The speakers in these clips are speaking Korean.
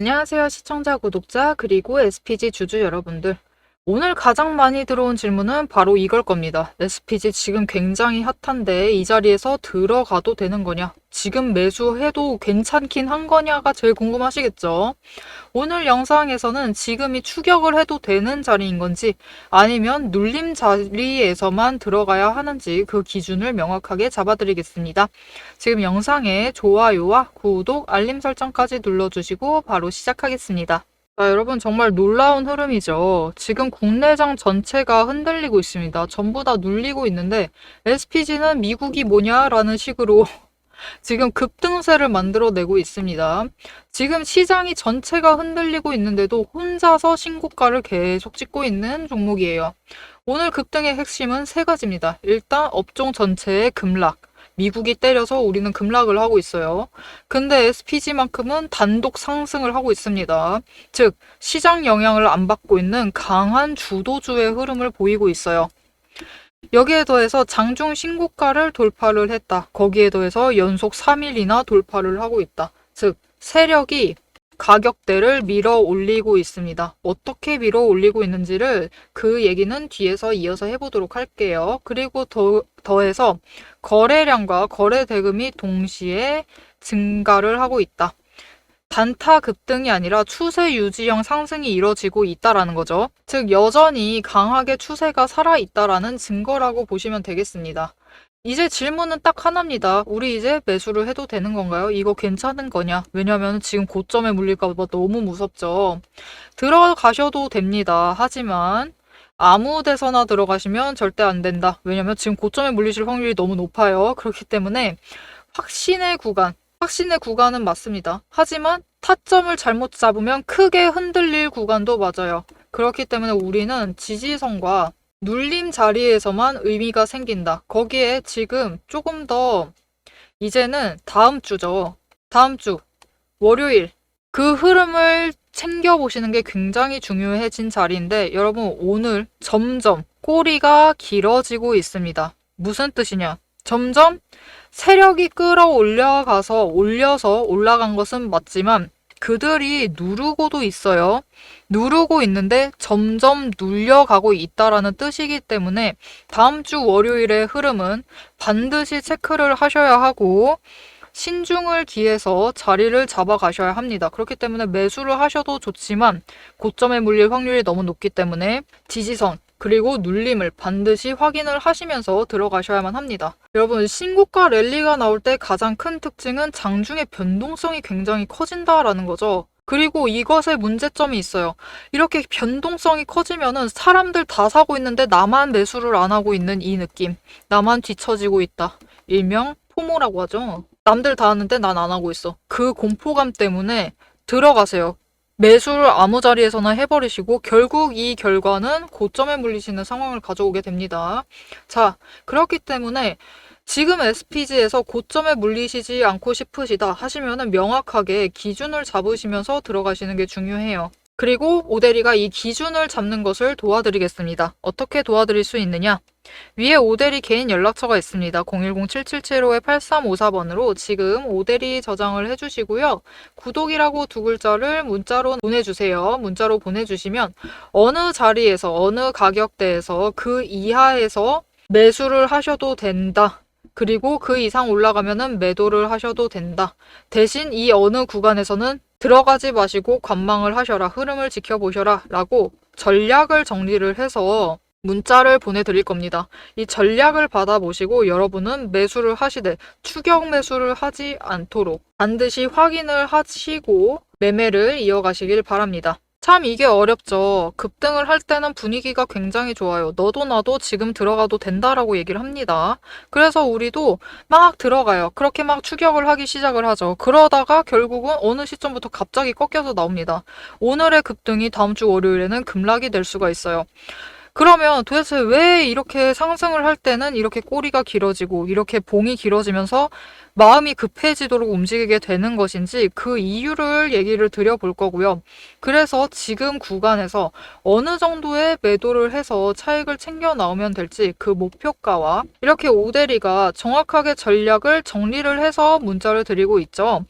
안녕하세요 시청자 구독자 그리고 SPG 주주 여러분들 오늘 가장 많이 들어온 질문은 바로 이걸 겁니다. SPG 지금 굉장히 핫한데 이 자리에서 들어가도 되는 거냐? 지금 매수해도 괜찮긴 한 거냐가 제일 궁금하시겠죠? 오늘 영상에서는 지금이 추격을 해도 되는 자리인 건지 아니면 눌림 자리에서만 들어가야 하는지 그 기준을 명확하게 잡아드리겠습니다. 지금 영상에 좋아요와 구독, 알림 설정까지 눌러주시고 바로 시작하겠습니다. 자, 여러분 정말 놀라운 흐름이죠. 지금 국내장 전체가 흔들리고 있습니다. 전부 다 눌리고 있는데 SPG는 미국이 뭐냐라는 식으로 지금 급등세를 만들어내고 있습니다. 지금 시장이 전체가 흔들리고 있는데도 혼자서 신고가를 계속 찍고 있는 종목이에요. 오늘 급등의 핵심은 세 가지입니다. 일단 업종 전체의 급락. 미국이 때려서 우리는 급락을 하고 있어요. 근데 SPG만큼은 단독 상승을 하고 있습니다. 즉, 시장 영향을 안 받고 있는 강한 주도주의 흐름을 보이고 있어요. 여기에 더해서 장중 신고가를 돌파를 했다. 거기에 더해서 연속 3일이나 돌파를 하고 있다. 즉, 세력이 가격대를 밀어 올리고 있습니다. 어떻게 밀어 올리고 있는지를 그 얘기는 뒤에서 이어서 해보도록 할게요. 그리고 더, 더해서 거래량과 거래 대금이 동시에 증가를 하고 있다. 단타 급등이 아니라 추세 유지형 상승이 이뤄지고 있다라는 거죠. 즉, 여전히 강하게 추세가 살아 있다라는 증거라고 보시면 되겠습니다. 이제 질문은 딱 하나입니다. 우리 이제 매수를 해도 되는 건가요? 이거 괜찮은 거냐? 왜냐면 지금 고점에 물릴까봐 너무 무섭죠. 들어가셔도 됩니다. 하지만 아무 데서나 들어가시면 절대 안 된다. 왜냐면 지금 고점에 물리실 확률이 너무 높아요. 그렇기 때문에 확신의 구간, 확신의 구간은 맞습니다. 하지만 타점을 잘못 잡으면 크게 흔들릴 구간도 맞아요. 그렇기 때문에 우리는 지지선과 눌림 자리에서만 의미가 생긴다. 거기에 지금 조금 더 이제는 다음 주죠. 다음 주 월요일 그 흐름을 챙겨보시는 게 굉장히 중요해진 자리인데 여러분 오늘 점점 꼬리가 길어지고 있습니다. 무슨 뜻이냐? 점점 세력이 끌어올려가서 올려서 올라간 것은 맞지만 그들이 누르고도 있어요. 누르고 있는데 점점 눌려가고 있다라는 뜻이기 때문에 다음 주 월요일의 흐름은 반드시 체크를 하셔야 하고 신중을 기해서 자리를 잡아가셔야 합니다. 그렇기 때문에 매수를 하셔도 좋지만 고점에 물릴 확률이 너무 높기 때문에 지지선 그리고 눌림을 반드시 확인을 하시면서 들어가셔야만 합니다. 여러분 신고가 랠리가 나올 때 가장 큰 특징은 장중의 변동성이 굉장히 커진다라는 거죠. 그리고 이것의 문제점이 있어요. 이렇게 변동성이 커지면은 사람들 다 사고 있는데 나만 매수를 안 하고 있는 이 느낌. 나만 뒤처지고 있다. 일명 포모라고 하죠. 남들 다 하는데 난 안 하고 있어. 그 공포감 때문에 들어가세요. 매수를 아무 자리에서나 해버리시고 결국 이 결과는 고점에 물리시는 상황을 가져오게 됩니다. 자, 그렇기 때문에 지금 SPG에서 고점에 물리시지 않고 싶으시다 하시면은 명확하게 기준을 잡으시면서 들어가시는 게 중요해요. 그리고 오대리가 이 기준을 잡는 것을 도와드리겠습니다. 어떻게 도와드릴 수 있느냐? 위에 오대리 개인 연락처가 있습니다. 010-7775-8354번으로 지금 오대리 저장을 해주시고요. 구독이라고 두 글자를 문자로 보내주세요. 문자로 보내주시면 어느 자리에서 어느 가격대에서 그 이하에서 매수를 하셔도 된다. 그리고 그 이상 올라가면은 매도를 하셔도 된다. 대신 이 어느 구간에서는 들어가지 마시고 관망을 하셔라. 흐름을 지켜보셔라. 라고 전략을 정리를 해서 문자를 보내드릴 겁니다. 이 전략을 받아보시고 여러분은 매수를 하시되 추격 매수를 하지 않도록 반드시 확인을 하시고 매매를 이어가시길 바랍니다. 참 이게 어렵죠. 급등을 할 때는 분위기가 굉장히 좋아요. 너도 나도 지금 들어가도 된다라고 얘기를 합니다. 그래서 우리도 막 들어가요. 그렇게 막 추격을 하기 시작을 하죠. 그러다가 결국은 어느 시점부터 갑자기 꺾여서 나옵니다. 오늘의 급등이 다음 주 월요일에는 급락이 될 수가 있어요. 그러면 도대체 왜 이렇게 상승을 할 때는 이렇게 꼬리가 길어지고 이렇게 봉이 길어지면서 마음이 급해지도록 움직이게 되는 것인지 그 이유를 얘기를 드려볼 거고요. 그래서 지금 구간에서 어느 정도의 매도를 해서 차익을 챙겨 나오면 될지 그 목표가와 이렇게 오대리가 정확하게 전략을 정리를 해서 문자를 드리고 있죠.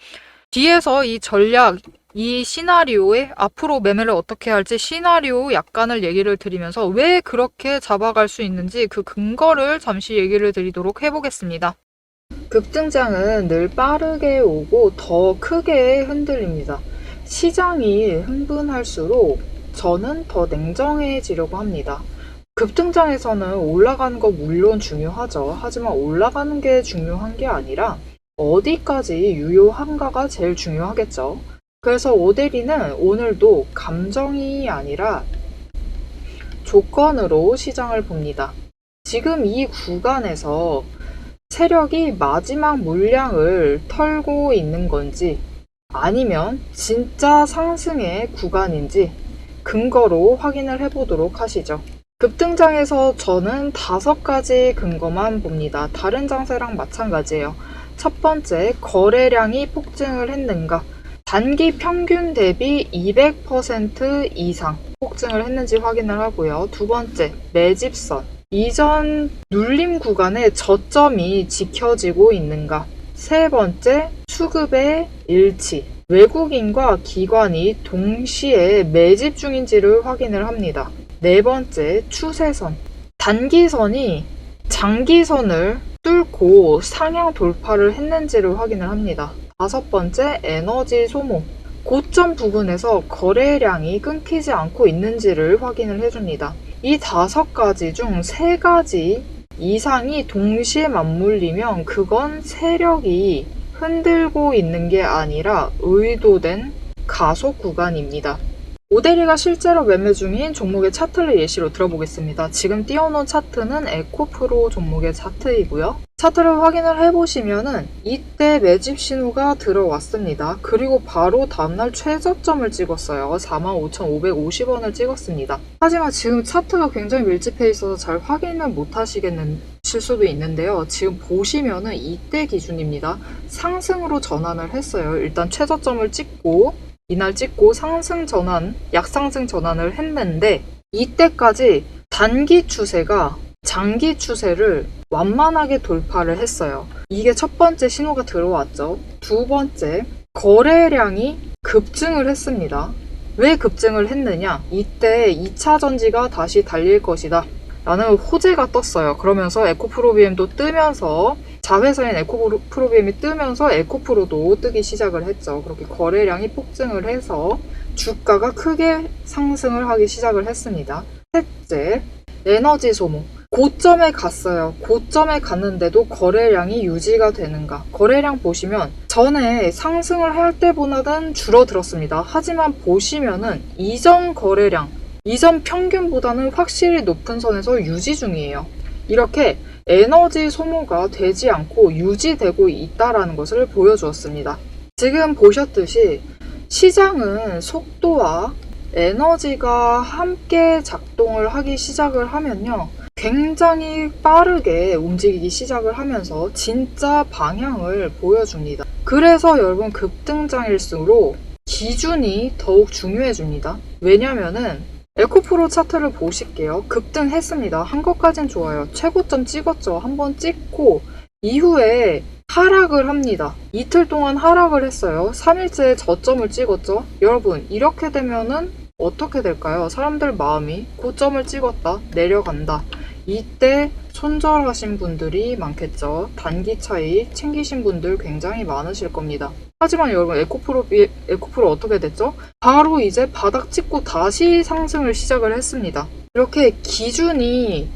뒤에서 이 전략 이 시나리오에 앞으로 매매를 어떻게 할지 시나리오 약간을 얘기를 드리면서 왜 그렇게 잡아갈 수 있는지 그 근거를 잠시 얘기를 드리도록 해보겠습니다. 급등장은 늘 빠르게 오고 더 크게 흔들립니다. 시장이 흥분할수록 저는 더 냉정해지려고 합니다. 급등장에서는 올라가는 거 물론 중요하죠. 하지만 올라가는 게 중요한 게 아니라 어디까지 유효한가가 제일 중요하겠죠. 그래서 오데리는 오늘도 감정이 아니라 조건으로 시장을 봅니다. 지금 이 구간에서 세력이 마지막 물량을 털고 있는 건지 아니면 진짜 상승의 구간인지 근거로 확인을 해보도록 하시죠. 급등장에서 저는 다섯 가지 근거만 봅니다. 다른 장세랑 마찬가지예요. 첫 번째, 거래량이 폭증을 했는가? 단기 평균 대비 200% 이상 폭증을 했는지 확인을 하고요. 두 번째, 매집선. 이전 눌림 구간의 저점이 지켜지고 있는가? 세 번째, 수급의 일치. 외국인과 기관이 동시에 매집 중인지를 확인을 합니다. 네 번째, 추세선. 단기선이 장기선을 뚫고 상향 돌파를 했는지를 확인을 합니다. 다섯 번째, 에너지 소모. 고점 부근에서 거래량이 끊기지 않고 있는지를 확인을 해줍니다. 이 다섯 가지 중 세 가지 이상이 동시에 맞물리면 그건 세력이 흔들고 있는 게 아니라 의도된 가속 구간입니다. 오데리가 실제로 매매 중인 종목의 차트를 예시로 들어보겠습니다. 지금 띄워놓은 차트는 에코프로 종목의 차트이고요. 차트를 확인을 해보시면은 이때 매집 신호가 들어왔습니다. 그리고 바로 다음날 최저점을 찍었어요. 45,550원을 찍었습니다. 하지만 지금 차트가 굉장히 밀집해 있어서 잘 확인을 못 하시겠는 실 수도 있는데요. 지금 보시면은 이때 기준입니다. 상승으로 전환을 했어요. 일단 최저점을 찍고 이날 찍고 상승 전환, 약상승 전환을 했는데 이때까지 단기 추세가 장기 추세를 완만하게 돌파를 했어요. 이게 첫 번째 신호가 들어왔죠. 두 번째, 거래량이 급증을 했습니다. 왜 급증을 했느냐? 이때 2차 전지가 다시 달릴 것이다. 라는 호재가 떴어요. 그러면서 에코프로비엠도 뜨면서 자회사인 에코 프로비엠이 뜨면서 에코프로도 뜨기 시작을 했죠. 그렇게 거래량이 폭증을 해서 주가가 크게 상승을 하기 시작을 했습니다. 셋째, 에너지 소모. 고점에 갔어요. 고점에 갔는데도 거래량이 유지가 되는가? 거래량 보시면 전에 상승을 할 때보다는 줄어들었습니다. 하지만 보시면은 이전 거래량, 이전 평균보다는 확실히 높은 선에서 유지 중이에요. 이렇게 에너지 소모가 되지 않고 유지되고 있다라는 것을 보여주었습니다. 지금 보셨듯이 시장은 속도와 에너지가 함께 작동을 하기 시작을 하면요. 굉장히 빠르게 움직이기 시작을 하면서 진짜 방향을 보여줍니다. 그래서 여러분 급등장일수록 기준이 더욱 중요해집니다. 왜냐면은 에코프로 차트를 보실게요. 급등했습니다. 한 것까진 좋아요. 최고점 찍었죠. 한번 찍고 이후에 하락을 합니다. 이틀 동안 하락을 했어요. 3일째 저점을 찍었죠. 여러분 이렇게 되면은 어떻게 될까요? 사람들 마음이 고점을 찍었다, 내려간다. 이때 손절하신 분들이 많겠죠. 단기 차이 챙기신 분들 굉장히 많으실 겁니다. 하지만 여러분 에코프로 에코프로 어떻게 됐죠? 바로 이제 바닥 찍고 다시 상승을 시작을 했습니다. 이렇게 기준이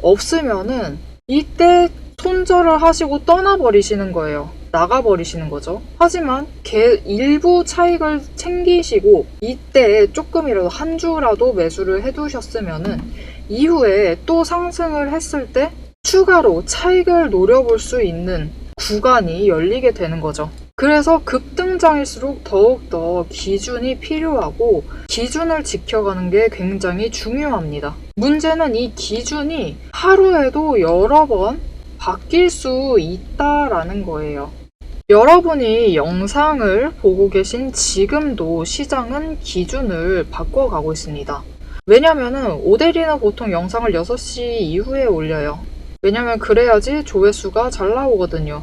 없으면은 이때 손절을 하시고 떠나버리시는 거예요. 나가버리시는 거죠. 하지만 개, 일부 차익을 챙기시고 이때 조금이라도 한 주라도 매수를 해두셨으면은 이후에 또 상승을 했을 때 추가로 차익을 노려볼 수 있는 구간이 열리게 되는 거죠. 그래서 급등장일수록 더욱더 기준이 필요하고 기준을 지켜가는 게 굉장히 중요합니다. 문제는 이 기준이 하루에도 여러 번 바뀔 수 있다라는 거예요. 여러분이 영상을 보고 계신 지금도 시장은 기준을 바꿔가고 있습니다. 왜냐면은 오데리는 보통 영상을 6시 이후에 올려요. 왜냐면 그래야지 조회수가 잘 나오거든요.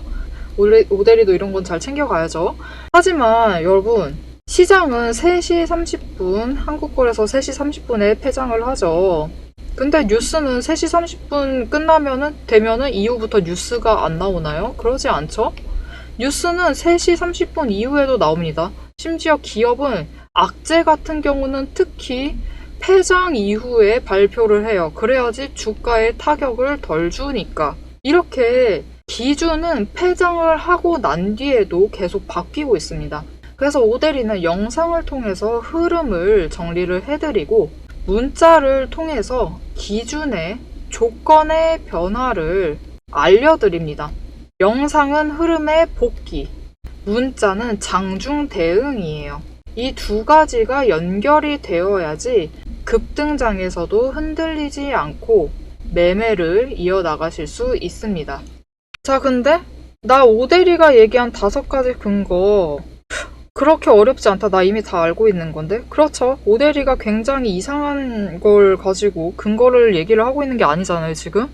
오데리도 이런 건 잘 챙겨가야죠. 하지만 여러분, 시장은 3시 30분, 한국거래소 3시 30분에 폐장을 하죠. 근데 뉴스는 3시 30분 끝나면은, 되면은 이후부터 뉴스가 안 나오나요? 그러지 않죠? 뉴스는 3시 30분 이후에도 나옵니다. 심지어 기업은 악재 같은 경우는 특히 폐장 이후에 발표를 해요. 그래야지 주가에 타격을 덜 주니까. 이렇게 기준은 폐장을 하고 난 뒤에도 계속 바뀌고 있습니다. 그래서 오데리는 영상을 통해서 흐름을 정리를 해드리고 문자를 통해서 기준의 조건의 변화를 알려드립니다. 영상은 흐름의 복귀, 문자는 장중 대응이에요. 이 두 가지가 연결이 되어야지 급등장에서도 흔들리지 않고 매매를 이어나가실 수 있습니다. 자, 근데 나 오데리가 얘기한 다섯 가지 근거 그렇게 어렵지 않다. 나 이미 다 알고 있는 건데. 그렇죠. 오데리가 굉장히 이상한 걸 가지고 근거를 얘기를 하고 있는 게 아니잖아요, 지금.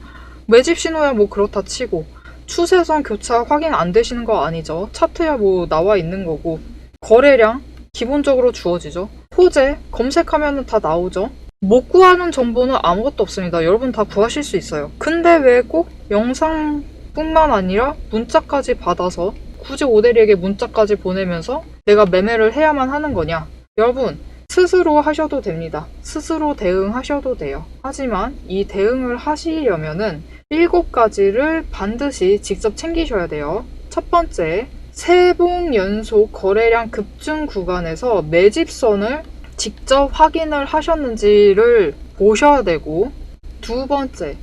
매집 신호야 뭐 그렇다 치고. 추세선 교차 확인 안 되시는 거 아니죠. 차트야 뭐 나와 있는 거고. 거래량 기본적으로 주어지죠. 호재 검색하면 다 나오죠. 못 구하는 정보는 아무것도 없습니다. 여러분 다 구하실 수 있어요. 근데 왜 꼭 영상뿐만 아니라 문자까지 받아서 굳이 오데리에게 문자까지 보내면서 내가 매매를 해야만 하는 거냐? 여러분, 스스로 하셔도 됩니다. 스스로 대응하셔도 돼요. 하지만 이 대응을 하시려면은 일곱 가지를 반드시 직접 챙기셔야 돼요. 첫 번째, 세봉 연속 거래량 급증 구간에서 매집선을 직접 확인을 하셨는지를 보셔야 되고, 두 번째,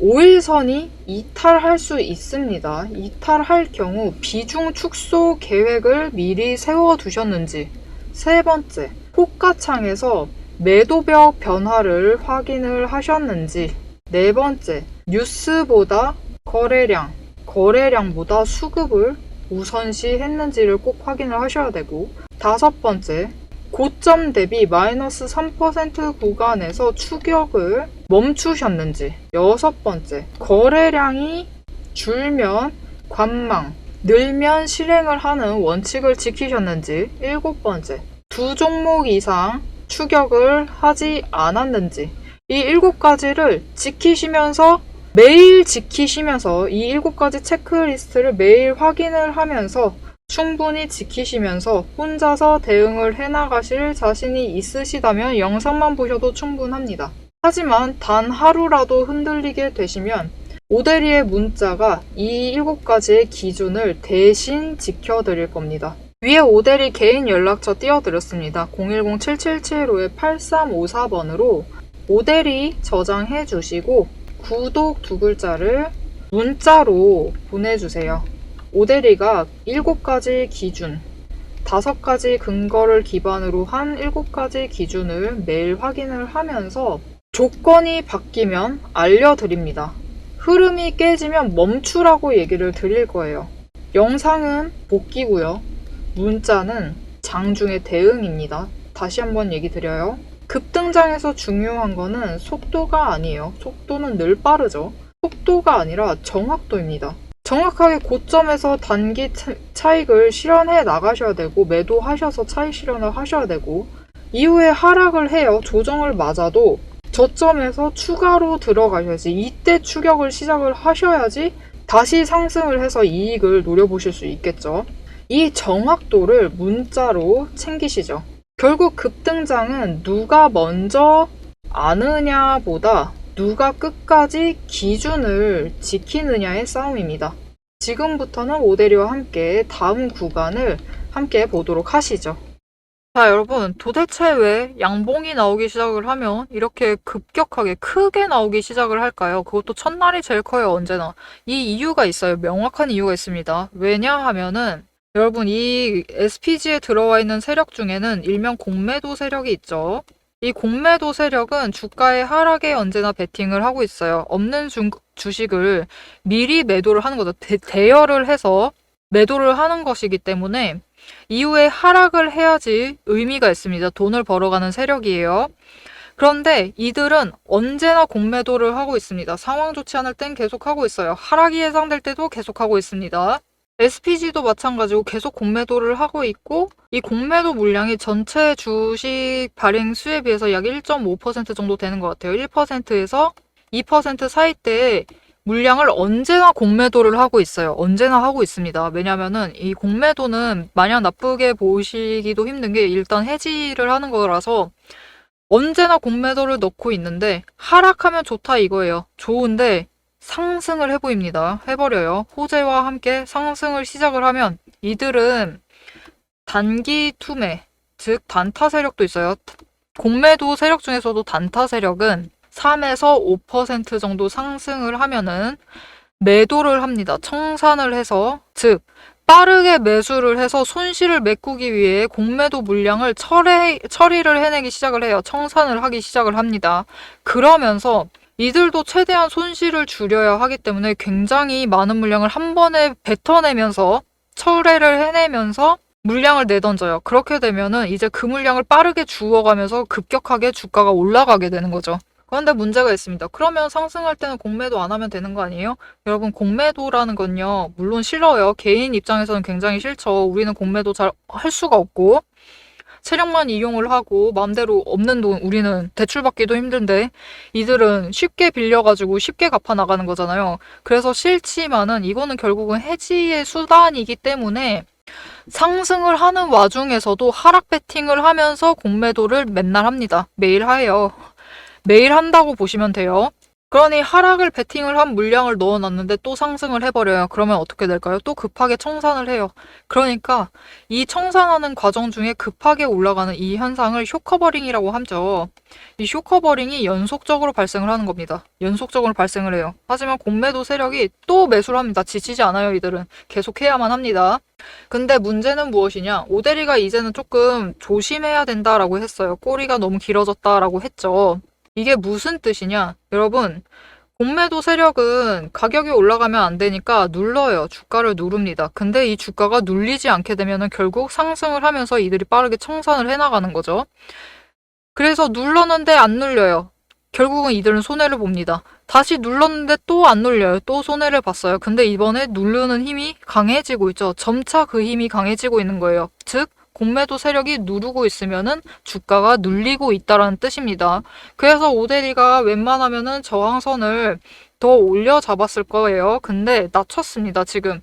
5일선이 이탈할 수 있습니다. 이탈할 경우 비중 축소 계획을 미리 세워 두셨는지. 세 번째, 호가창에서 매도벽 변화를 확인을 하셨는지. 네 번째, 뉴스보다 거래량, 거래량보다 수급을 우선시 했는지를 꼭 확인을 하셔야 되고. 다섯 번째, 고점 대비 마이너스 3% 구간에서 추격을 멈추셨는지. 여섯 번째, 거래량이 줄면 관망, 늘면 실행을 하는 원칙을 지키셨는지. 일곱 번째, 두 종목 이상 추격을 하지 않았는지. 이 일곱 가지를 지키시면서 매일 지키시면서 이 일곱 가지 체크리스트를 매일 확인을 하면서 충분히 지키시면서 혼자서 대응을 해나가실 자신이 있으시다면 영상만 보셔도 충분합니다. 하지만 단 하루라도 흔들리게 되시면 오데리의 문자가 이 일곱 가지의 기준을 대신 지켜드릴 겁니다. 위에 오데리 개인 연락처 띄워드렸습니다. 010-777-8354번으로 오데리 저장해 주시고 구독 두 글자를 문자로 보내주세요. 오데리가 7가지 기준, 5가지 근거를 기반으로 한 7가지 기준을 매일 확인을 하면서 조건이 바뀌면 알려드립니다. 흐름이 깨지면 멈추라고 얘기를 드릴 거예요. 영상은 복귀고요. 문자는 장중의 대응입니다. 다시 한번 얘기 드려요. 급등장에서 중요한 거는 속도가 아니에요. 속도는 늘 빠르죠. 속도가 아니라 정확도입니다. 정확하게 고점에서 단기 차- 차익을 실현해 나가셔야 되고 매도하셔서 차익 실현을 하셔야 되고 이후에 하락을 해요. 조정을 맞아도 저점에서 추가로 들어가셔야지 이때 추격을 시작을 하셔야지 다시 상승을 해서 이익을 노려보실 수 있겠죠. 이 정확도를 문자로 챙기시죠. 결국 급등장은 누가 먼저 아느냐보다 누가 끝까지 기준을 지키느냐의 싸움입니다. 지금부터는 오데리와 함께 다음 구간을 함께 보도록 하시죠. 자, 여러분, 도대체 왜 양봉이 나오기 시작을 하면 이렇게 급격하게 크게 나오기 시작을 할까요? 그것도 첫날이 제일 커요, 언제나. 이 이유가 있어요. 명확한 이유가 있습니다. 왜냐 하면은, 여러분, 이 SPG에 들어와 있는 세력 중에는 일명 공매도 세력이 있죠. 이 공매도 세력은 주가의 하락에 언제나 베팅을 하고 있어요. 없는 주, 주식을 미리 매도를 하는 거죠. 대, 대여를 해서 매도를 하는 것이기 때문에 이후에 하락을 해야지 의미가 있습니다. 돈을 벌어가는 세력이에요. 그런데 이들은 언제나 공매도를 하고 있습니다. 상황 좋지 않을 땐 계속 하고 있어요. 하락이 예상될 때도 계속 하고 있습니다. SPG도 마찬가지고 계속 공매도를 하고 있고 이 공매도 물량이 전체 주식 발행 수에 비해서 약 1.5% 정도 되는 것 같아요. 1%에서 2% 사이대에 물량을 언제나 공매도를 하고 있어요. 언제나 하고 있습니다. 왜냐면은 이 공매도는 마냥 나쁘게 보시기도 힘든 게 일단 해지를 하는 거라서 언제나 공매도를 넣고 있는데 하락하면 좋다 이거예요. 좋은데 상승을 해보입니다. 해버려요. 호재와 함께 상승을 시작을 하면 이들은 단기 투매, 즉 단타 세력도 있어요. 공매도 세력 중에서도 단타 세력은 3에서 5% 정도 상승을 하면은 매도를 합니다. 청산을 해서, 즉, 빠르게 매수를 해서 손실을 메꾸기 위해 공매도 물량을 처리, 처리를 해내기 시작을 해요. 청산을 하기 시작을 합니다. 그러면서 이들도 최대한 손실을 줄여야 하기 때문에 굉장히 많은 물량을 한 번에 뱉어내면서 철회를 해내면서 물량을 내던져요. 그렇게 되면은 이제 그 물량을 빠르게 주워가면서 급격하게 주가가 올라가게 되는 거죠. 그런데 문제가 있습니다. 그러면 상승할 때는 공매도 안 하면 되는 거 아니에요? 여러분, 공매도라는 건요, 물론 싫어요. 개인 입장에서는 굉장히 싫죠. 우리는 공매도 잘 할 수가 없고, 세력만 이용을 하고, 마음대로 없는 돈, 우리는 대출받기도 힘든데, 이들은 쉽게 빌려가지고 쉽게 갚아 나가는 거잖아요. 그래서 싫지만은 이거는 결국은 해지의 수단이기 때문에, 상승을 하는 와중에서도 하락 베팅을 하면서 공매도를 맨날 합니다. 매일 하예요. 매일 한다고 보시면 돼요. 그러니 하락을 베팅을 한 물량을 넣어놨는데 또 상승을 해버려요. 그러면 어떻게 될까요? 또 급하게 청산을 해요. 그러니까 이 청산하는 과정 중에 급하게 올라가는 이 현상을 쇼커버링이라고 하죠. 이 쇼커버링이 연속적으로 발생을 하는 겁니다. 연속적으로 발생을 해요. 하지만 공매도 세력이 또 매수를 합니다. 지치지 않아요, 이들은. 계속 해야만 합니다. 근데 문제는 무엇이냐? 오데리가 이제는 조금 조심해야 된다라고 했어요. 꼬리가 너무 길어졌다라고 했죠. 이게 무슨 뜻이냐? 여러분, 공매도 세력은 가격이 올라가면 안 되니까 눌러요. 주가를 누릅니다. 근데 이 주가가 눌리지 않게 되면 결국 상승을 하면서 이들이 빠르게 청산을 해나가는 거죠. 그래서 눌렀는데 안 눌려요. 결국은 이들은 손해를 봅니다. 다시 눌렀는데 또 안 눌려요. 또 손해를 봤어요. 근데 이번에 누르는 힘이 강해지고 있죠. 점차 그 힘이 강해지고 있는 거예요. 즉, 공매도 세력이 누르고 있으면은 주가가 눌리고 있다라는 뜻입니다. 그래서 오데리가 웬만하면은 저항선을 더 올려 잡았을 거예요. 근데 낮췄습니다, 지금.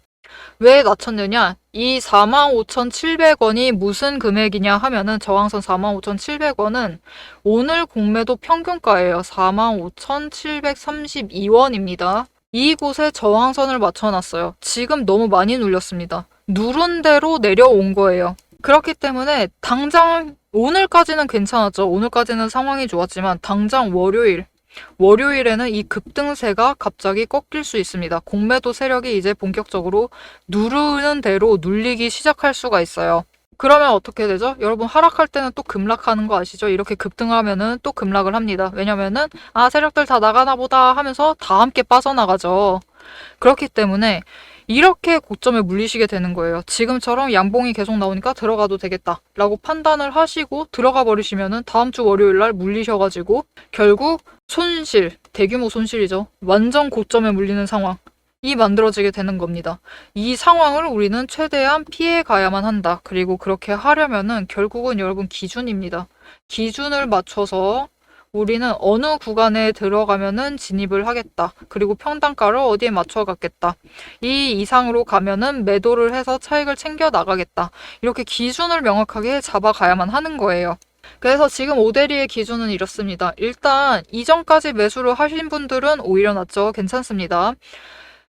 왜 낮췄느냐? 이 45,700원이 무슨 금액이냐 하면은 저항선 45,700원은 오늘 공매도 평균가예요. 45,732원입니다. 이곳에 저항선을 맞춰놨어요. 지금 너무 많이 눌렸습니다. 누른 대로 내려온 거예요. 그렇기 때문에 당장 오늘까지는 괜찮았죠. 오늘까지는 상황이 좋았지만 당장 월요일 월요일에는 이 급등세가 갑자기 꺾일 수 있습니다. 공매도 세력이 이제 본격적으로 누르는 대로 눌리기 시작할 수가 있어요. 그러면 어떻게 되죠? 여러분 하락할 때는 또 급락하는 거 아시죠? 이렇게 급등하면은 또 급락을 합니다. 왜냐면은 아 세력들 다 나가나 보다 하면서 다 함께 빠져나가죠. 그렇기 때문에 이렇게 고점에 물리시게 되는 거예요. 지금처럼 양봉이 계속 나오니까 들어가도 되겠다 라고 판단을 하시고 들어가 버리시면은 다음 주 월요일 날 물리셔가지고 결국 손실, 대규모 손실이죠. 완전 고점에 물리는 상황. 이 만들어지게 되는 겁니다. 이 상황을 우리는 최대한 피해 가야만 한다. 그리고 그렇게 하려면은 결국은 여러분 기준입니다. 기준을 맞춰서 우리는 어느 구간에 들어가면은 진입을 하겠다. 그리고 평단가를 어디에 맞춰 갔겠다. 이 이상으로 가면은 매도를 해서 차익을 챙겨 나가겠다. 이렇게 기준을 명확하게 잡아가야만 하는 거예요. 그래서 지금 오데리의 기준은 이렇습니다. 일단 이전까지 매수를 하신 분들은 오히려 낫죠. 괜찮습니다.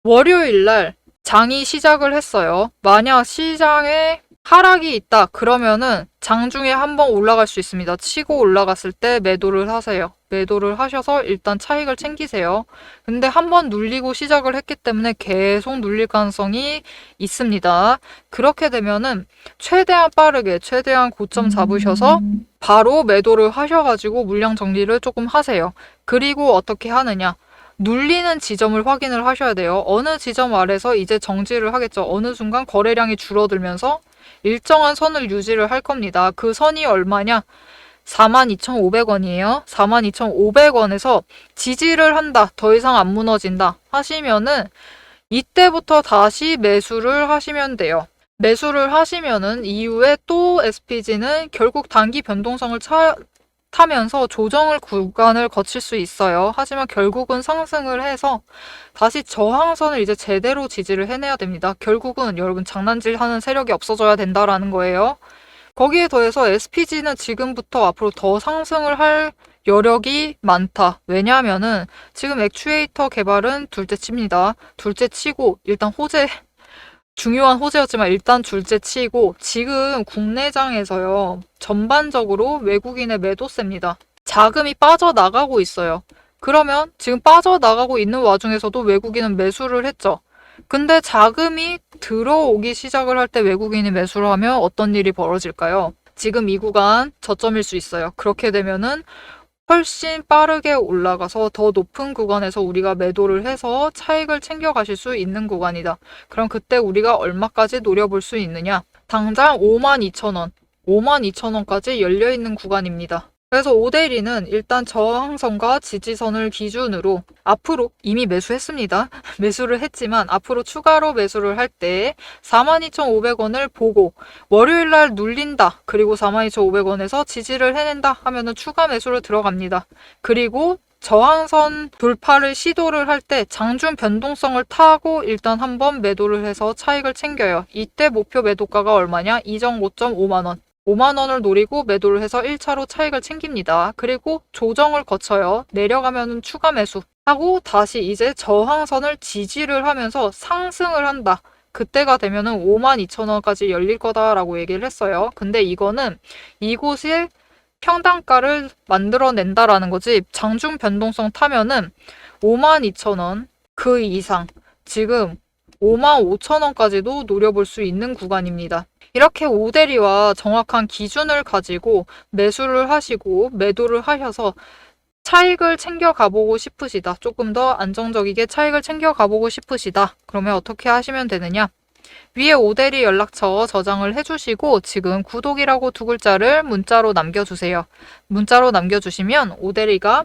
월요일 날 장이 시작을 했어요. 만약 시장에 하락이 있다 그러면은 장중에 한번 올라갈 수 있습니다. 치고 올라갔을 때 매도를 하세요. 매도를 하셔서 일단 차익을 챙기세요. 근데 한번 눌리고 시작을 했기 때문에 계속 눌릴 가능성이 있습니다. 그렇게 되면은 최대한 빠르게 최대한 고점 잡으셔서 바로 매도를 하셔가지고 물량 정리를 조금 하세요. 그리고 어떻게 하느냐? 눌리는 지점을 확인을 하셔야 돼요. 어느 지점 아래서 이제 정지를 하겠죠. 어느 순간 거래량이 줄어들면서 일정한 선을 유지를 할 겁니다. 그 선이 얼마냐? 42,500원이에요. 42,500원에서 지지를 한다. 더 이상 안 무너진다. 하시면은 이때부터 다시 매수를 하시면 돼요. 매수를 하시면은 이후에 또 SPG는 결국 단기 변동성을 차, 타면서 조정을 구간을 거칠 수 있어요. 하지만 결국은 상승을 해서 다시 저항선을 이제 제대로 지지를 해내야 됩니다. 결국은 여러분 장난질 하는 세력이 없어져야 된다라는 거예요. 거기에 더해서 SPG는 지금부터 앞으로 더 상승을 할 여력이 많다. 왜냐하면은 지금 액추에이터 개발은 둘째 칩니다. 둘째 치고 일단 호재 중요한 호재였지만 일단 둘째 치고 지금 국내장에서요 전반적으로 외국인의 매도세입니다. 자금이 빠져나가고 있어요. 그러면 지금 빠져나가고 있는 와중에서도 외국인은 매수를 했죠. 근데 자금이 들어오기 시작을 할 때 외국인이 매수를 하면 어떤 일이 벌어질까요? 지금 이 구간 저점일 수 있어요. 그렇게 되면은 훨씬 빠르게 올라가서 더 높은 구간에서 우리가 매도를 해서 차익을 챙겨가실 수 있는 구간이다. 그럼 그때 우리가 얼마까지 노려볼 수 있느냐? 당장 52,000원, 52,000원까지 열려있는 구간입니다. 그래서 오데리는 일단 저항선과 지지선을 기준으로 앞으로 이미 매수했습니다. 매수를 했지만 앞으로 추가로 매수를 할 때 42,500원을 보고 월요일 날 눌린다. 그리고 42,500원에서 지지를 해낸다 하면은 추가 매수를 들어갑니다. 그리고 저항선 돌파를 시도를 할 때 장중 변동성을 타고 일단 한번 매도를 해서 차익을 챙겨요. 이때 목표 매도가가 얼마냐? 2.5.5만원. 5만 원을 노리고 매도를 해서 1차로 차익을 챙깁니다. 그리고 조정을 거쳐요. 내려가면 추가 매수 하고 다시 이제 저항선을 지지를 하면서 상승을 한다. 그때가 되면은 5만 2천 원까지 열릴 거다라고 얘기를 했어요. 근데 이거는 이곳에 평단가를 만들어낸다라는 거지. 장중 변동성 타면은 5만 2천 원 그 이상 지금 5만 5천 원까지도 노려볼 수 있는 구간입니다. 이렇게 오대리와 정확한 기준을 가지고 매수를 하시고 매도를 하셔서 차익을 챙겨 가보고 싶으시다. 조금 더 안정적이게 차익을 챙겨 가보고 싶으시다. 그러면 어떻게 하시면 되느냐? 위에 오대리 연락처 저장을 해주시고 지금 구독이라고 두 글자를 문자로 남겨주세요. 문자로 남겨주시면 오대리가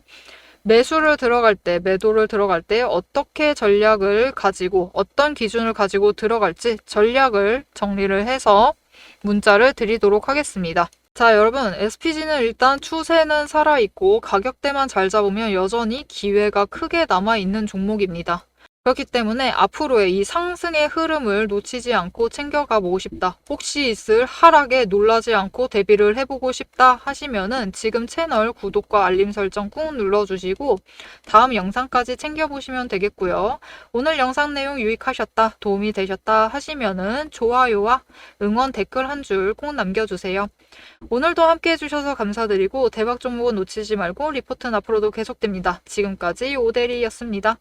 매수를 들어갈 때, 매도를 들어갈 때 어떻게 전략을 가지고 어떤 기준을 가지고 들어갈지 전략을 정리를 해서 문자를 드리도록 하겠습니다. 자, 여러분, SPG는 일단 추세는 살아있고 가격대만 잘 잡으면 여전히 기회가 크게 남아있는 종목입니다. 그렇기 때문에 앞으로의 이 상승의 흐름을 놓치지 않고 챙겨가 보고 싶다. 혹시 있을 하락에 놀라지 않고 대비를 해보고 싶다 하시면은 지금 채널 구독과 알림 설정 꾹 눌러주시고 다음 영상까지 챙겨보시면 되겠고요. 오늘 영상 내용 유익하셨다, 도움이 되셨다 하시면은 좋아요와 응원 댓글 한 줄 꼭 남겨주세요. 오늘도 함께 해주셔서 감사드리고 대박 종목은 놓치지 말고 리포트는 앞으로도 계속됩니다. 지금까지 오대리였습니다.